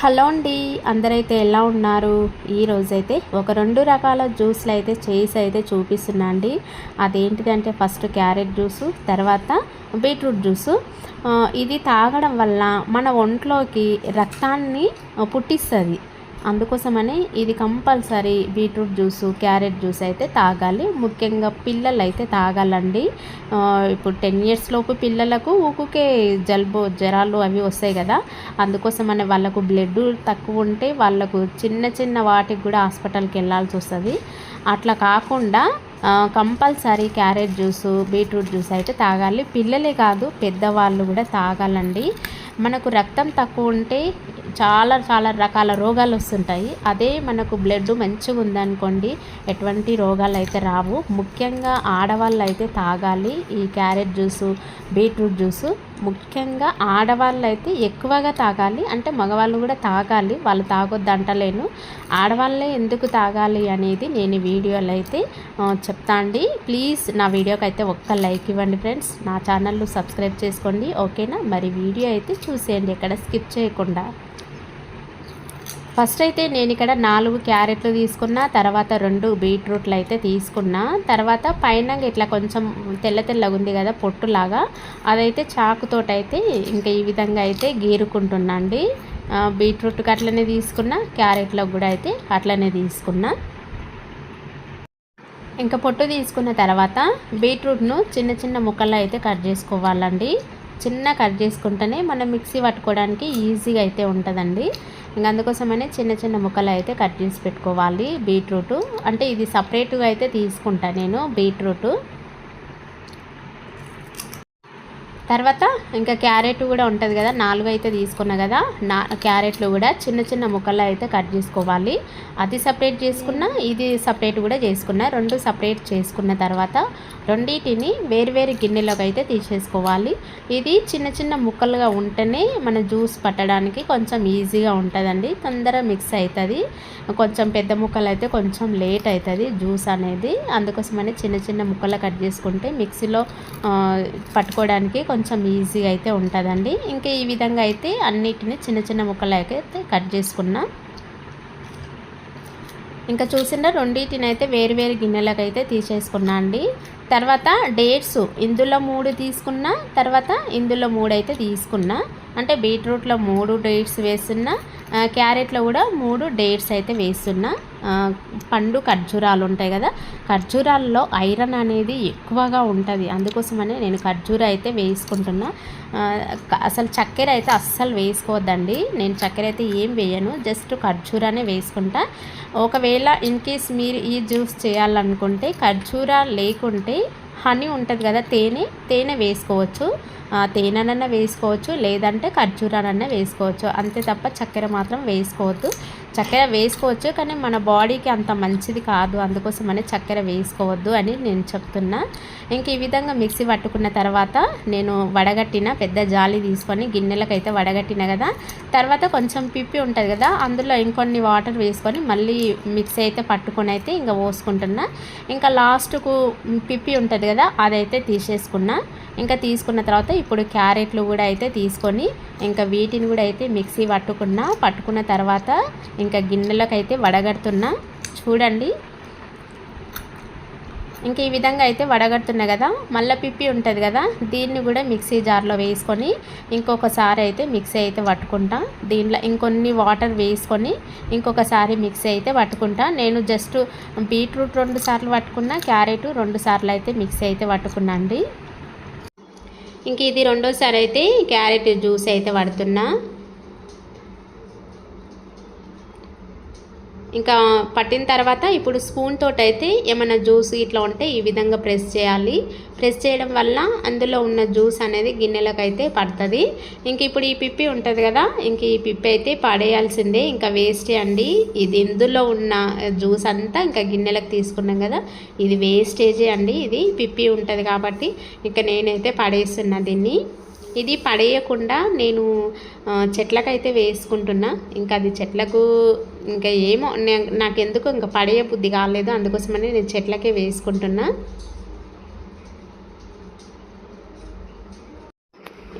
Hello అండి అందరైతే ఎలా ఉన్నారు? ఈరోజైతే ఒక రెండు రకాల జ్యూస్లు అయితే చేసి అయితే చూపిస్తున్నా అండి. అదేంటిదంటే ఫస్ట్ క్యారెట్ జ్యూసు తర్వాత బీట్రూట్ జ్యూసు. ఇది తాగడం వల్ల మన ఒంట్లోకి రక్తాన్ని పుట్టిస్తుంది. అందుకోసమని ఇది compulsory beetroot juice carrot juice అయితే తాగాలి. ముఖ్యంగా పిల్లలు అయితే తాగాలండి ఇప్పుడు టెన్ ఇయర్స్ లోపు పిల్లలకు ఊకుకే జలుబు జ్వరాలు అవి వస్తాయి కదా. అందుకోసమని వాళ్ళకు బ్లడ్ తక్కువ ఉంటే వాళ్ళకు చిన్న చిన్న వాటికి కూడా హాస్పిటల్కి వెళ్ళాల్సి వస్తుంది. అట్లా కాకుండా compulsory carrot juice beetroot juice అయితే తాగాలి. పిల్లలే కాదు పెద్దవాళ్ళు కూడా తాగాలండి. మనకు రక్తం తక్కువ ఉంటే చాలా చాలా రకాల రోగాలు వస్తుంటాయి. అదే మనకు బ్లడ్ మంచిగా ఉందనుకోండి ఎటువంటి రోగాలు అయితే రావు. ముఖ్యంగా ఆడవాళ్ళు అయితే తాగాలి. ఈ క్యారెట్ జ్యూసు బీట్రూట్ జ్యూసు. ముఖ్యంగా ఆడవాళ్ళు అయితే ఎక్కువగా తాగాలి. అంటే మగవాళ్ళు కూడా తాగాలి. వాళ్ళు తాగొద్దు అంటలేను ఆడవాళ్ళే ఎందుకు తాగాలి అనేది నేను వీడియోలో అయితే చెప్తా అండి. ప్లీజ్ నా వీడియోకి అయితే ఒక్క లైక్ ఇవ్వండి ఫ్రెండ్స్. నా ఛానల్ సబ్స్క్రైబ్ చేసుకోండి. ఓకేనా? మరి వీడియో అయితే చూసేయండి. ఎక్కడ స్కిప్ చేయకుండా. ఫస్ట్ అయితే నేను ఇక్కడ నాలుగు క్యారెట్లు తీసుకున్నా తర్వాత రెండు బీట్రూట్లు అయితే తీసుకున్నా. తర్వాత పైన ఇట్లా కొంచెం తెల్ల తెల్లగా ఉంది కదా పొట్టులాగా. అదైతే చాకుతోటైతే ఇంకా ఈ విధంగా అయితే గీరుకుంటున్నా అండి. బీట్రూట్కి అట్లనే తీసుకున్నా క్యారెట్లకు కూడా అయితే అట్లనే తీసుకున్నా. ఇంకా పొట్టు తీసుకున్న తర్వాత బీట్రూట్ను చిన్న చిన్న ముక్కల్లో అయితే కట్ చేసుకోవాలండి. చిన్న కట్ చేసుకుంటేనే మనం మిక్సీ పట్టుకోవడానికి ఈజీగా అయితే ఉంటుందండి. ఇంకా అందుకోసమనే చిన్న చిన్న ముక్కలు అయితే కట్ చేసి పెట్టుకోవాలి బీట్రూట్. అంటే ఇది సపరేట్గా అయితే తీసుకుంటా నేను బీట్రూట్. తర్వాత ఇంకా క్యారెట్ కూడా ఉంటుంది కదా నాలుగు అయితే తీసుకున్నా కదా నా క్యారెట్లు కూడా చిన్న చిన్న ముక్కలు అయితే కట్ చేసుకోవాలి. అది సపరేట్ చేసుకున్నా ఇది సపరేట్ కూడా చేసుకున్న రెండు సపరేట్ చేసుకున్న తర్వాత రెండింటిని వేరువేరు గిన్నెలోకి అయితే తీసేసుకోవాలి. ఇది చిన్న చిన్న ముక్కలుగా ఉంటేనే మన జ్యూస్ పట్టడానికి కొంచెం ఈజీగా ఉంటుందండి తొందరగా మిక్స్ అవుతుంది. కొంచెం పెద్ద ముక్కలు అయితే కొంచెం లేట్ అవుతుంది జ్యూస్ అనేది. అందుకోసమని చిన్న చిన్న ముక్కలు కట్ చేసుకుంటే మిక్సీలో పట్టుకోవడానికి కొంచెం కొంచెం ఈజీగా అయితే ఉంటుందండి. ఇంకా ఈ విధంగా అయితే అన్నిటిని చిన్న చిన్న ముక్కలకైతే కట్ చేసుకున్నా. ఇంకా చూసిన రెండింటిని అయితే వేరు వేరు గిన్నెలకు అయితే తీసేసుకున్నా అండి. తర్వాత డేట్స్ ఇందులో మూడు తీసుకున్నా తర్వాత ఇందులో మూడు అయితే తీసుకున్నా. అంటే బీట్రూట్లో మూడు డేట్స్ వేస్తున్నా క్యారెట్లో కూడా మూడు డేట్స్ అయితే వేస్తున్నా పండు ఖర్జూరాలు ఉంటాయి కదా. ఖర్జూరాల్లో ఐరన్ అనేది ఎక్కువగా ఉంటుంది. అందుకోసమనే నేను ఖర్జూర అయితే వేసుకుంటున్నా. అసలు చక్కెర అయితే అస్సలు వేసుకోవద్దండి. నేను చక్కెర అయితే ఏం వేయను. జస్ట్ ఖర్జూరానే వేసుకుంటా. ఒకవేళ ఇన్ కేస్ మీరు ఈ జ్యూస్ చేయాలనుకుంటే ఖర్జూర లేకుంటే హనీ ఉంటుంది కదా తేనె తేనె వేసుకోవచ్చు. ఆ, తేనెనన్నా వేసుకోవచ్చు లేదంటే ఖర్జూరానన్నా వేసుకోవచ్చు. అంతే తప్ప చక్కెర మాత్రం వేసుకోవద్దు. చక్కెర వేసుకోవచ్చు కానీ మన బాడీకి అంత మంచిది కాదు. అందుకోసమనే చక్కెర వేసుకోవద్దు అని నేను చెప్తున్నా. ఇంక ఈ విధంగా మిక్సీ పట్టుకున్న తర్వాత నేను వడగట్టిన పెద్ద జాలి తీసుకొని గిన్నెలకైతే వడగట్టిన కదా. తర్వాత కొంచెం పిప్పి ఉంటుంది కదా అందులో ఇంకొన్ని వాటర్ వేసుకొని మళ్ళీ మిక్సీ అయితే పట్టుకొని అయితే ఇంకా పోసుకుంటున్నా. ఇంకా లాస్ట్కు పిప్పి ఉంటుంది కదా అదైతే తీసేసుకున్నా. ఇంకా తీసుకున్న తర్వాత ఇప్పుడు క్యారెట్లు కూడా అయితే తీసుకొని ఇంకా వీటిని కూడా అయితే మిక్సీ పట్టుకున్నా. పట్టుకున్న తర్వాత ఇంకా గిన్నెలకు అయితే వడగడుతున్నా. చూడండి. ఇంకా ఈ విధంగా అయితే వడగడుతున్నా కదా. మళ్ళీ పిప్పి ఉంటుంది కదా. దీన్ని కూడా మిక్సీ జార్లో వేసుకొని ఇంకొకసారి అయితే మిక్సీ అయితే పట్టుకుంటా. దీంట్లో ఇంకొన్ని వాటర్ వేసుకొని ఇంకొకసారి మిక్సీ అయితే పట్టుకుంటా. నేను జస్ట్ బీట్రూట్ రెండు సార్లు పట్టుకున్నా క్యారెట్ రెండు సార్లు అయితే మిక్సీ అయితే పట్టుకున్నా అండి. ఇంక ఇది రెండోసారి అయితే క్యారెట్ జ్యూస్ అయితే పడుతున్నా. ఇంకా పట్టిన తర్వాత ఇప్పుడు స్పూన్ తోటైతే అయితే ఏమైనా జ్యూస్ ఇట్లా ఉంటే ఈ విధంగా ప్రెస్ చేయాలి. ప్రెస్ చేయడం వల్ల అందులో ఉన్న జ్యూస్ అనేది గిన్నెలకు అయితే పడుతుంది. ఇంక ఇప్పుడు ఈ పిప్పి ఉంటుంది కదా ఇంక ఈ పిప్పి అయితే పడేయాల్సిందే. ఇంకా వేస్టే అండి ఇది ఇందులో ఉన్న జ్యూస్ అంతా ఇంకా గిన్నెలకు తీసుకున్నాం కదా ఇది వేస్టేజే అండి ఇది పిప్పి ఉంటుంది కాబట్టి ఇంకా నేనైతే పడేస్తున్నా దీన్ని. ఇది పడేయకుండా నేను చెట్లకైతే వేసుకుంటున్నా. ఇంకా అది చెట్లకు ఇంకా ఏమో నాకెందుకు ఇంకా పడేయ బుద్ధి కాలేదు. అందుకోసమని నేను చెట్లకే వేసుకుంటున్నా.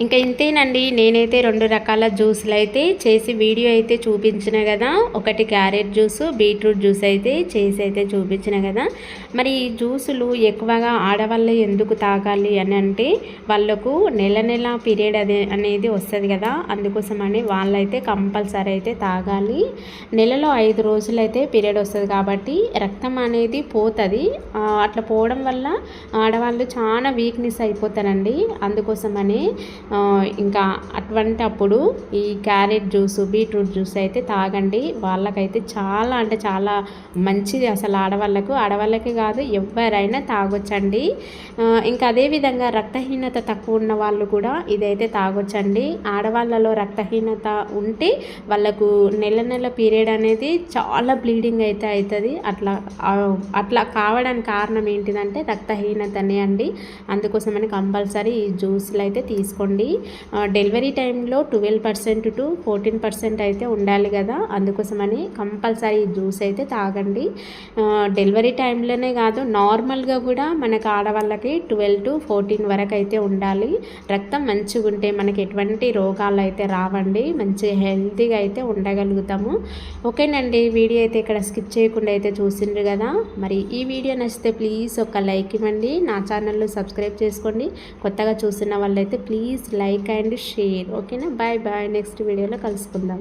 ఇంకా ఇంతేనండి నేనైతే రెండు రకాల జ్యూసులు అయితే చేసి వీడియో అయితే చూపించిన కదా. ఒకటి క్యారెట్ జ్యూస్ బీట్రూట్ జ్యూస్ అయితే చేసి అయితే చూపించిన కదా. మరి ఈ జ్యూసులు ఎక్కువగా ఆడవాళ్ళు ఎందుకు తాగాలి అని అంటే వాళ్ళకు నెల నెల పీరియడ్ అదే అనేది వస్తుంది కదా. అందుకోసమని వాళ్ళైతే కంపల్సరీ అయితే తాగాలి. నెలలో ఐదు రోజులైతే పీరియడ్ వస్తుంది కాబట్టి రక్తం అనేది పోతుంది. అట్లా పోవడం వల్ల ఆడవాళ్ళు చాలా వీక్నెస్ అయిపోతారండి. అందుకోసమని ఇంకా అటువంటి అప్పుడు ఈ క్యారెట్ జ్యూస్ బీట్రూట్ జ్యూస్ అయితే తాగండి. వాళ్ళకైతే చాలా అంటే చాలా మంచిది అసలు ఆడవాళ్ళకు. ఆడవాళ్ళకి కాదు ఎవరైనా తాగొచ్చండి. ఇంకా అదేవిధంగా రక్తహీనత తక్కువ ఉన్న వాళ్ళు కూడా ఇదైతే తాగొచ్చండి. ఆడవాళ్ళలో రక్తహీనత ఉంటే వాళ్ళకు నెల నెల పీరియడ్ అనేది చాలా బ్లీడింగ్ అయితే అవుతుంది. అట్లా అట్లా కావడానికి కారణం ఏంటిదంటే రక్తహీనతనే అండి. అందుకోసమని కంపల్సరీ ఈ జ్యూస్లు అయితే తీసుకోండి. అండి డెలివరీ టైంలో twelve percent to fourteen percent అయితే ఉండాలి కదా. అందుకోసమని కంపల్సరీ జ్యూస్ అయితే తాగండి. డెలివరీ టైంలోనే కాదు నార్మల్గా కూడా మనకు ఆడవాళ్ళకి ట్వెల్వ్ టు ఫోర్టీన్ వరకు అయితే ఉండాలి. రక్తం మంచిగా ఉంటే మనకి ఎటువంటి రోగాలు అయితే రావండి. మంచిగా హెల్తీగా అయితే ఉండగలుగుతాము. ఓకేనండి వీడియో అయితే ఇక్కడ స్కిప్ చేయకుండా అయితే చూసిండ్రు కదా. మరి ఈ వీడియో నచ్చితే ప్లీజ్ ఒక లైక్ ఇవ్వండి. నా ఛానల్లో సబ్స్క్రైబ్ చేసుకోండి. కొత్తగా చూసిన వాళ్ళైతే ప్లీజ్ లైక్ అండ్ షేర్ ఓకేనా బాయ్ బాయ్ నెక్స్ట్ వీడియోలో కలుసుకుందాం.